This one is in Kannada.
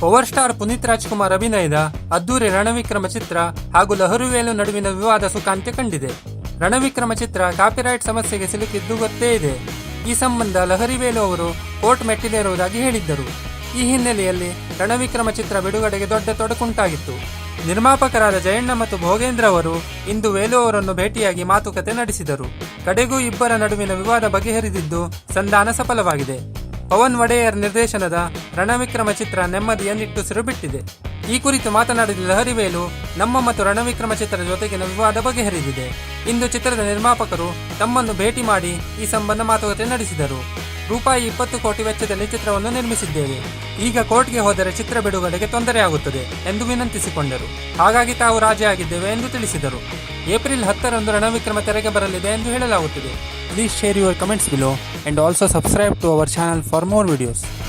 ಪವರ್ ಸ್ಟಾರ್ ಪುನೀತ್ ರಾಜ್ಕುಮಾರ್ ಅಭಿನಯದ ಅದ್ದೂರಿ ರಣವಿಕ್ರಮ ಚಿತ್ರ ಹಾಗೂ ಲಹರುವೇಲು ನಡುವಿನ ವಿವಾದ ಸುಖಾಂತ್ಯ ಕಂಡಿದೆ. ರಣವಿಕ್ರಮ ಚಿತ್ರ ಕಾಪಿರೈಟ್ ಸಮಸ್ಯೆಗೆ ಸಿಲುಕಿದ್ದು ಗೊತ್ತೇ ಇದೆ. ಈ ಸಂಬಂಧ ಲಹರಿವೇಲು ಅವರು ಕೋರ್ಟ್ ಮೆಟ್ಟಿಲೇರುವುದಾಗಿ ಹೇಳಿದ್ದರು. ಈ ಹಿನ್ನೆಲೆಯಲ್ಲಿ ರಣವಿಕ್ರಮ ಚಿತ್ರ ಬಿಡುಗಡೆಗೆ ದೊಡ್ಡ ತೊಡಕುಂಟಾಗಿತ್ತು. ನಿರ್ಮಾಪಕರಾದ ಜಯಣ್ಣ ಮತ್ತು ಭೋಗೇಂದ್ರ ಅವರು ಇಂದು ವೇಲು ಅವರನ್ನು ಭೇಟಿಯಾಗಿ ಮಾತುಕತೆ ನಡೆಸಿದರು. ಕಡೆಗೂ ಇಬ್ಬರ ನಡುವಿನ ವಿವಾದ ಬಗೆಹರಿದಿದ್ದು ಸಂಧಾನ ಸಫಲವಾಗಿದೆ. ಪವನ್ ಒಡೆಯರ್ ನಿರ್ದೇಶನದ ರಣವಿಕ್ರಮ ಚಿತ್ರ ನೆಮ್ಮದಿಯ ನಿಟ್ಟುಸಿರು ಬಿಟ್ಟಿದೆ ಈ ಕುರಿತು ಮಾತನಾಡಿದ ಲಹರಿವೇಲು ನಮ್ಮ ಮತ್ತು ರಣವಿಕ್ರಮ ಚಿತ್ರದ ಜೊತೆಗಿನ ವಿವಾದ ಬಗೆಹರಿದಿದೆ. ಇಂದು ಚಿತ್ರದ ನಿರ್ಮಾಪಕರು ತಮ್ಮನ್ನು ಭೇಟಿ ಮಾಡಿ ಈ ಸಂಬಂಧ ಮಾತುಕತೆ ನಡೆಸಿದರು. ರೂಪಾಯಿ ಇಪ್ಪತ್ತು ಕೋಟಿ ವೆಚ್ಚದಲ್ಲಿ ಚಿತ್ರವನ್ನು ನಿರ್ಮಿಸಿದ್ದೇವೆ. ಈಗ ಕೋರ್ಟ್ಗೆ ಹೋದರೆ ಚಿತ್ರ ಬಿಡುಗಡೆಗೆ ತೊಂದರೆಯಾಗುತ್ತದೆ ಎಂದು ವಿನಂತಿಸಿಕೊಂಡರು. ಹಾಗಾಗಿ ತಾವು ರಾಜಿಯಾಗಿದ್ದೇವೆ ಎಂದು ತಿಳಿಸಿದರು. ಏಪ್ರಿಲ್ ಹತ್ತರಂದು ರಣವಿಕ್ರಮ ತೆರೆಗೆ ಬರಲಿದೆ ಎಂದು ಹೇಳಲಾಗುತ್ತಿದೆ. Please share your comments below and also subscribe to our channel for more videos.